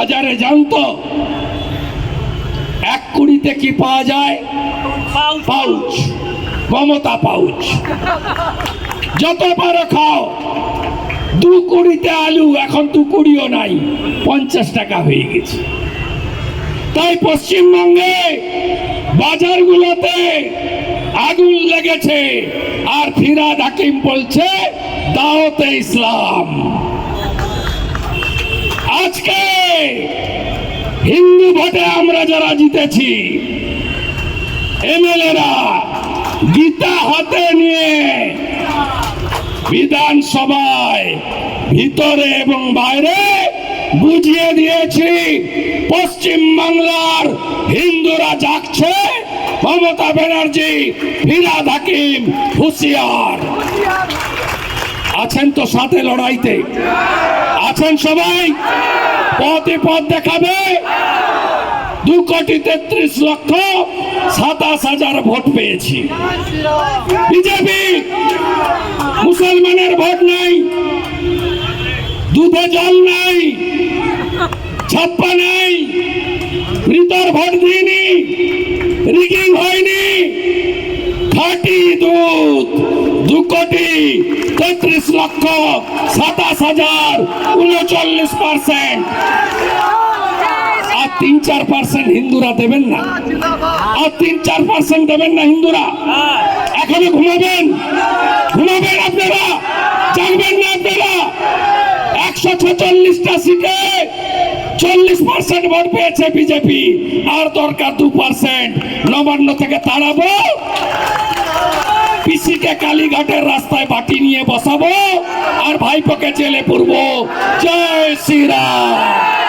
বাজারে জানতো এক কুড়িতে কি পাওয়া যায়? পাউচ। মমতা পাউচ। যত পারো খাও। দু কুড়িতে আলু এখন দু কুড়িও নাই পঞ্চাশ টাকা হয়ে গেছে। তাই পশ্চিমবঙ্গে বাজারগুলোতে আগুন লেগেছে আর ফিরাদ হাকিম বলছে দাওতে ইসলাম। ভোটে আমরা যারা জিতেছি, এমএলএরা গীতা হাতে নিয়ে বিধানসভায় ভিতরে এবং বাইরে বুঝিয়ে দিয়েছি, পশ্চিম বাংলার হিন্দুরা জাগছে, মমতা ব্যানার্জি, ফিরাদ হাকিম, হুঁশিয়ার। আছেন তো সাথে লড়াইতে? আছেন সবাই? পথে পথ দেখাবে? দু কোটি তেত্রিশ লক্ষ সাতাশ হাজার ভোট পেয়েছি। বিজেপি মুসলমানের ভোট নাই, দুধে জল নাই, ছাপ্পা নাই, মৃতর ভোট দিইনি, রিগিং হয়নি। খাঁটি দুধ, দু কোটি তেত্রিশ লক্ষ সাতাশ হাজার উনচল্লিশ পার্সেন্ট। তিন চার পার্সেন্ট হিন্দুরা দেবেন না। আর তিন চার পার্সেন্ট দেবেন না হিন্দুরা। এখনও ঘুমাবেন? ঘুমাবেন আপনারা? জাগবেন না আপনারা? একশো ছেচল্লিশটা সিটে চল্লিশ পার্সেন্ট ভোট পেয়েছে বিজেপি। আর দরকার দু পার্সেন্ট নবান্ন থেকে তাড়াবো। পিসিকে কালীঘাটের রাস্তায় বাটি নিয়ে বসাবো। আর ভাইপোকে জেলে পুরবো। জয় শ্রীরাম।